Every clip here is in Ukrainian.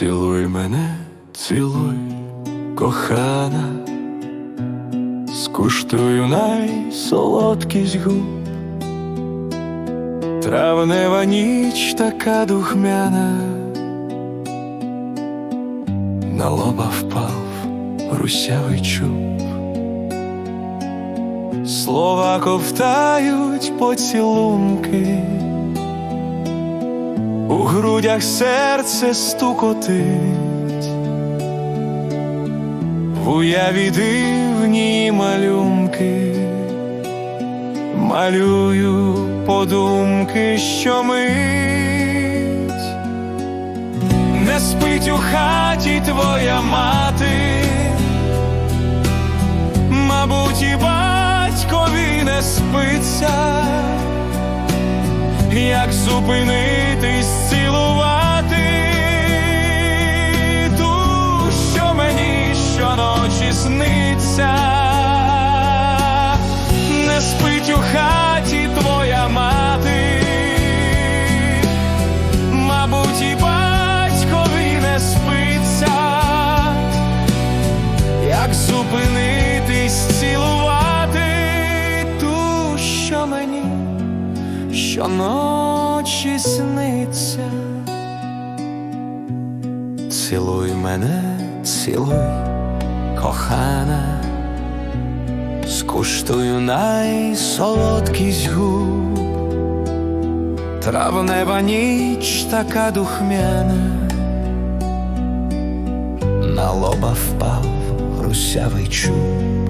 Цілуй мене, цілуй, кохана, скуштую найсолодкість губ. Травнева ніч така духмяна, на лоба впав русявий чуб. Слова ковтають поцілунки, у грудях серце стукотить, в уяві дивні малюнки, малюю подумки, що мить, не спить у хаті твоя мати, мабуть, і батькові не спиться як зупинитись, цілувати щоночі сниться. Цілуй мене, цілуй, кохана, скуштую найсолодкість губ, травнева ніч така духмяна, на лоба впав русявий чуб.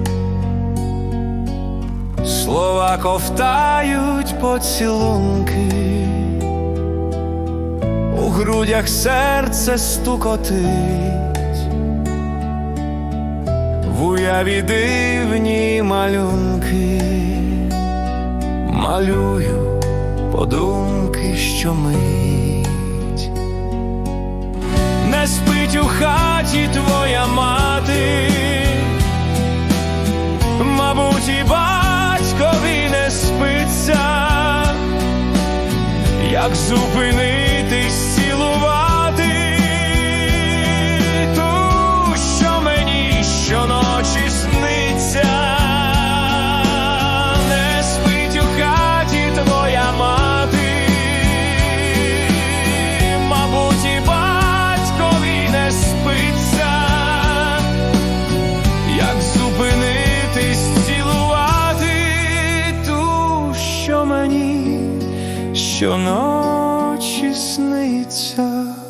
Слова ковтають поцілунки, у грудях серце стукотить, в уяві дивні малюнки, малюю подумки, що мить, не спить у хаті твоя мати як зупинитись, цілувати ту, що мені щоночі сниться, що сниться.